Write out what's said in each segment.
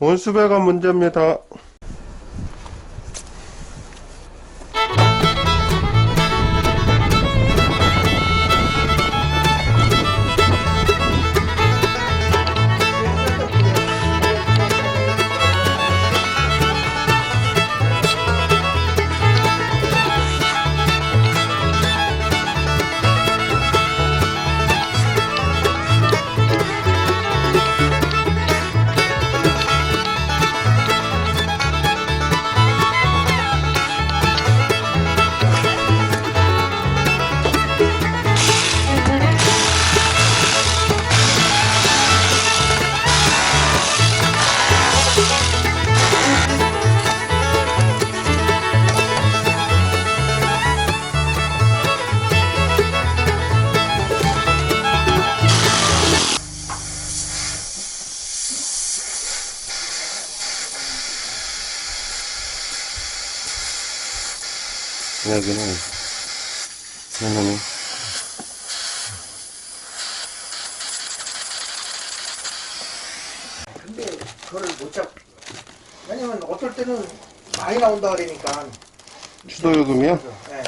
원수배가 문제입니다. 여기는 그러면은 근데 그걸 못 잡. 왜냐면 어떨 때는 많이 나온다 그러니까. 추도 요금이요? 예.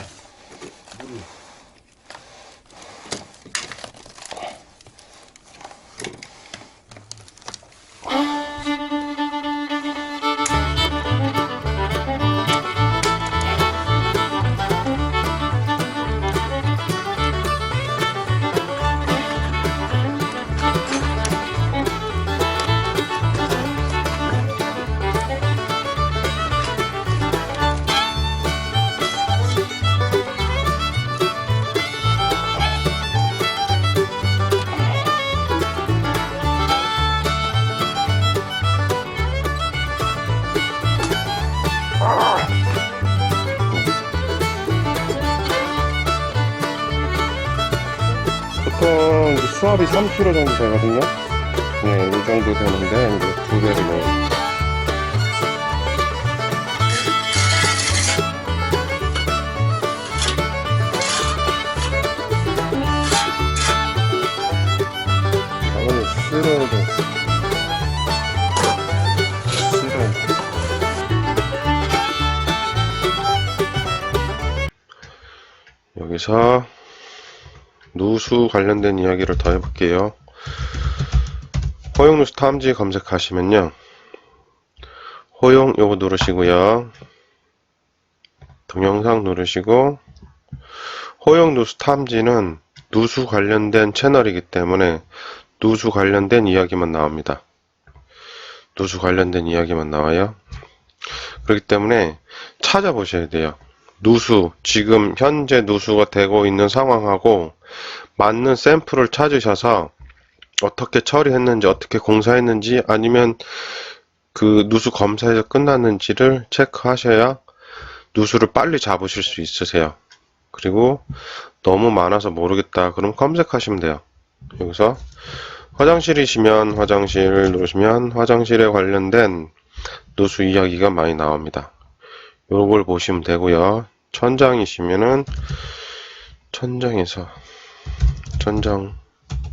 보통 수압이 3kg 정도 되거든요. 네, 이 정도 되는데 이제 두 배를 넣어요. 싫어야 돼. 여기서 누수 관련된 이야기를 더 해볼게요. 허용 누수 탐지 검색하시면요. 허용 요거 누르시고요. 동영상 누르시고 허용 누수 탐지는 누수 관련된 채널이기 때문에 누수 관련된 이야기만 나옵니다. 누수 관련된 이야기만 나와요. 그렇기 때문에 찾아보셔야 돼요. 누수, 지금 현재 누수가 되고 있는 상황하고 맞는 샘플을 찾으셔서 어떻게 처리했는지, 어떻게 공사했는지, 아니면 그 누수 검사에서 끝났는지를 체크하셔야 누수를 빨리 잡으실 수 있으세요. 그리고 너무 많아서 모르겠다. 그럼 검색하시면 돼요. 여기서 화장실이시면 화장실 누르시면 화장실에 관련된 누수 이야기가 많이 나옵니다. 요걸 보시면 되고요. 천장이시면은 천장에서 천장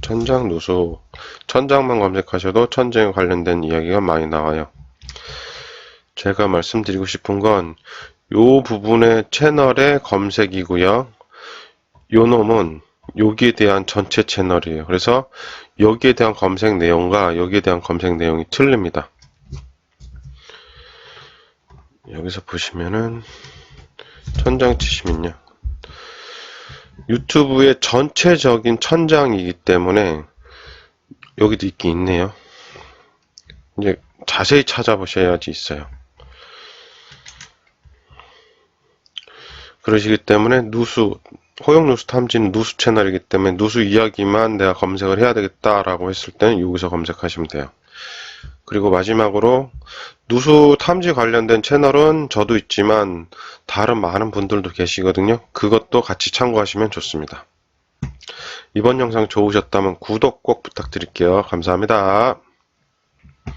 천장 누수 천장만 검색하셔도 천장에 관련된 이야기가 많이 나와요. 제가 말씀드리고 싶은 건 요 부분의 채널의 검색이고요. 요 놈은 여기에 대한 전체 채널이에요. 그래서 여기에 대한 검색 내용과 여기에 대한 검색 내용이 틀립니다. 여기서 보시면은 천장 치시면요. 유튜브의 전체적인 천장이기 때문에 여기도 있긴 있네요. 이제 자세히 찾아보셔야지 있어요. 그러시기 때문에 누수, 호용 누수 탐지는 누수 채널이기 때문에 누수 이야기만 내가 검색을 해야 되겠다라고 했을 때는 여기서 검색하시면 돼요. 그리고 마지막으로 누수 탐지 관련된 채널은 저도 있지만 다른 많은 분들도 계시거든요. 그것도 같이 참고하시면 좋습니다. 이번 영상 좋으셨다면 구독 꼭 부탁드릴게요. 감사합니다.